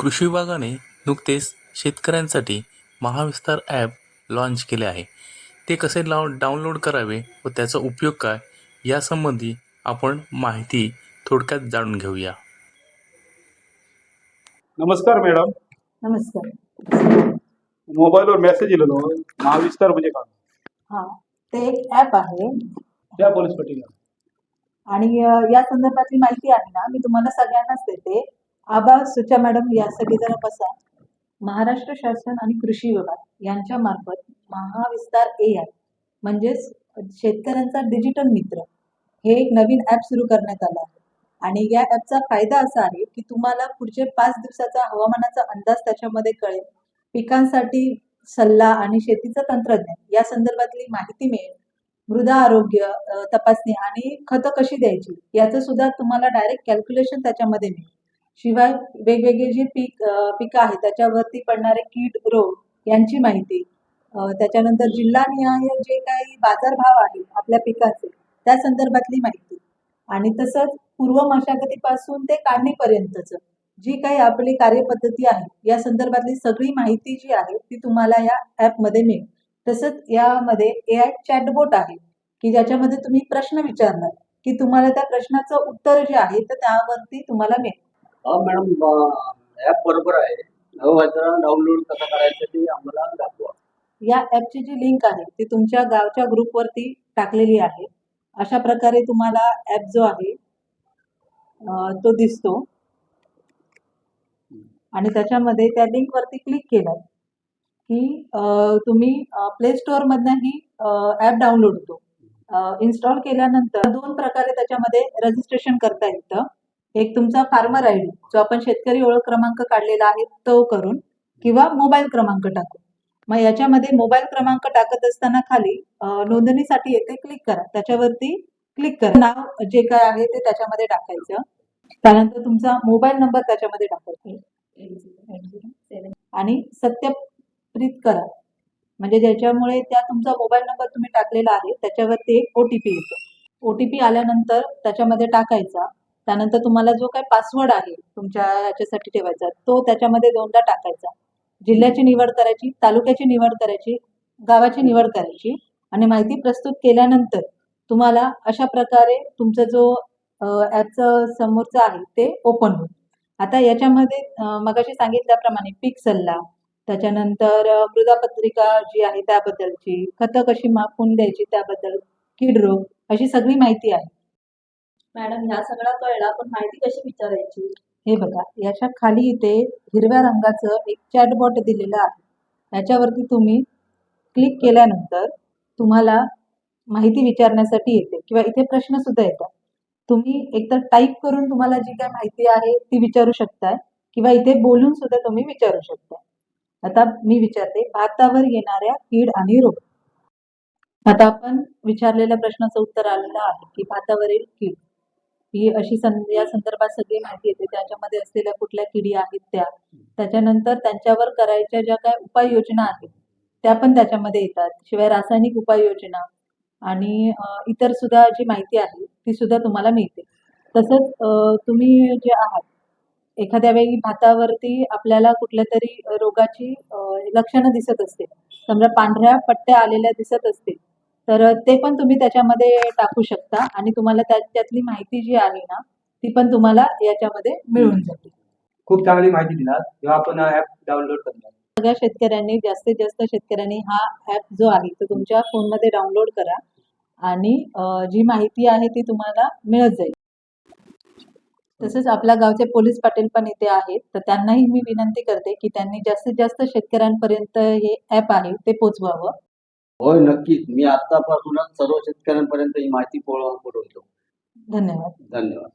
कृषी विभागाने नुकतेच शेतकऱ्यांसाठी महाविस्तार ॲप लाँच केले आहे. ते कसे लाव डाउनलोड करावे व त्याचा उपयोग काय यासंबंधी आपण माहिती थोडक्यात जाणून घेऊया. नमस्कार मॅडम. नमस्कार. मोबाईलवर मेसेज येलेलो महाविस्तार म्हणजे काय? हा ते एक ॲप आहे. त्या पोलीस पाटील आणि अ, या संदर्भातली माहिती आहे ना मी तुम्हाला सगळ्यांनाच देते. आबा सुचा मॅडम या सगळीजण बसा. महाराष्ट्र शासन आणि कृषी विभाग यांच्या मार्फत महाविस्तार ए आय म्हणजेच शेतकऱ्यांचा डिजिटल मित्र हे एक नवीन ॲप सुरू करण्यात आलं आहे. आणि या ॲपचा फायदा असा आहे की तुम्हाला पुढचे पाच दिवसाचा हवामानाचा अंदाज त्याच्यामध्ये कळेल. पिकांसाठी सल्ला आणि शेतीचं तंत्रज्ञान या संदर्भातली माहिती मिळेल. मृदा आरोग्य तपासणी आणि खतं कशी द्यायची याचं सुद्धा तुम्हाला डायरेक्ट कॅल्क्युलेशन त्याच्यामध्ये मिळेल. शिवाय वेगवेगळे जे पीक पिकं आहेत त्याच्यावरती पडणारे कीड रोग यांची माहिती. त्याच्यानंतर जिल्हानिहाय जे काही बाजारभाव आहेत आपल्या पिकाचे त्या संदर्भातली माहिती. आणि तसंच पूर्व मशागतीपासून ते काढणीपर्यंतचं जी काही आपली कार्यपद्धती आहे या संदर्भातली सगळी माहिती जी आहे ती तुम्हाला या ॲपमध्ये मिळेल. तसंच यामध्ये ए आय चॅटबोट आहे की ज्याच्यामध्ये तुम्ही प्रश्न विचारणार की तुम्हाला त्या प्रश्नाचं उत्तर जे आहे तर त्यावरती तुम्हाला मिळेल. हा मॅडम ॲप बरोबर आहे. व्हायचा डाउनलोड कसं करायचं ते आम्हाला दाखवा. या ॲपची जी लिंक आहे ती तुमच्या गावच्या ग्रुपवरती टाकलेली आहे. अशा प्रकारे तुम्हाला ॲप जो आहे तो दिसतो. आणि त्याच्यामध्ये त्या लिंकवरती क्लिक केलं की तुम्ही प्ले स्टोअरमधनं ही ॲप डाउनलोड होतो. इन्स्टॉल केल्यानंतर दोन प्रकारे त्याच्यामध्ये रजिस्ट्रेशन करता येतं. एक तुमचा फार्मर आय डी जो आपण शेतकरी ओळख क्रमांक काढलेला आहे तो करून किंवा मोबाईल क्रमांक टाकून. मग याच्यामध्ये मोबाईल क्रमांक टाकत असताना खाली नोंदणीसाठी येते क्लिक करा. त्याच्यावरती क्लिक करा. नाव जे काय आहे ते त्याच्यामध्ये टाकायचं. त्यानंतर तुमचा मोबाईल नंबर त्याच्यामध्ये टाकायचा. आणि सत्यप्रित करा. म्हणजे ज्याच्यामुळे त्या तुमचा मोबाईल नंबर तुम्ही टाकलेला आहे त्याच्यावरती एक ओ टी पी येतो. ओ टी पी आल्यानंतर त्याच्यामध्ये टाकायचा. त्यानंतर तुम्हाला जो काही पासवर्ड आहे तुमच्या याच्यासाठी ठेवायचा तो त्याच्यामध्ये दोनदा टाकायचा. जिल्ह्याची निवड करायची तालुक्याची निवड करायची गावाची निवड करायची आणि माहिती प्रस्तुत केल्यानंतर तुम्हाला अशा प्रकारे तुमचा जो ॲपचं समोरचं आहे ते ओपन होईल. आता याच्यामध्ये मगाशी सांगितल्याप्रमाणे पीक सल्ला त्याच्यानंतर मृदापत्रिका जी आहे त्याबद्दलची खतं कशी मापून द्यायची त्याबद्दल कीड रोग अशी सगळी माहिती आहे. मॅडम ह्या सगळ्या कळला पण माहिती कशी विचारायची? हे बघा याच्या खाली इथे हिरव्या रंगाचं एक चॅटबॉट दिलेलं आहे. याच्यावरती तुम्ही क्लिक केल्यानंतर तुम्हाला माहिती विचारण्यासाठी येते किंवा इथे प्रश्न सुद्धा येतात. तुम्ही एकतर टाईप करून तुम्हाला जी काय माहिती आहे ती विचारू शकताय किंवा इथे बोलून सुद्धा तुम्ही विचारू शकताय. आता मी विचारते भातावर येणाऱ्या कीड आणि रोग. आता आपण विचारलेल्या प्रश्नाचं उत्तर आलेलं आहे की भातावरील कीड. ही अशी सं या संदर्भात सगळी माहिती येते. त्याच्यामध्ये असलेल्या कुठल्या किडी आहेत त्या. त्याच्यानंतर त्यांच्यावर करायच्या ज्या काय उपाययोजना आहेत त्या पण त्याच्यामध्ये येतात. शिवाय रासायनिक उपाययोजना आणि इतर सुद्धा जी माहिती आहे ती सुद्धा तुम्हाला मिळते. तसंच तुम्ही जे आहात एखाद्या वेळी भातावरती आपल्याला कुठल्या तरी रोगाची लक्षणं दिसत असते समजा पांढऱ्या पट्ट्या आलेल्या दिसत असतील तर ते पण तुम्ही त्याच्यामध्ये टाकू शकता आणि तुम्हाला त्या त्यातली माहिती जी आहे ना ती पण तुम्हाला याच्यामध्ये मिळून जाते. खूप चांगली माहिती तेव्हा आपण ॲप डाउनलोड करणार सगळ्या शेतकऱ्यांनी जास्तीत जास्त शेतकऱ्यांनी हा ॲप जो आहे तो तुमच्या फोनमध्ये डाउनलोड करा आणि जी माहिती आहे ती तुम्हाला मिळत जाईल. तसंच आपल्या गावचे पोलीस पाटील पण इथे आहेत. तर त्यांनाही मी विनंती करते की त्यांनी जास्तीत जास्त शेतकऱ्यांपर्यंत हे ॲप आहे ते पोचवावं. होय नक्कीच. मी आतापासूनच सर्व शेतकऱ्यांपर्यंत ही माहिती पोहोचवतो धन्यवाद. धन्यवाद.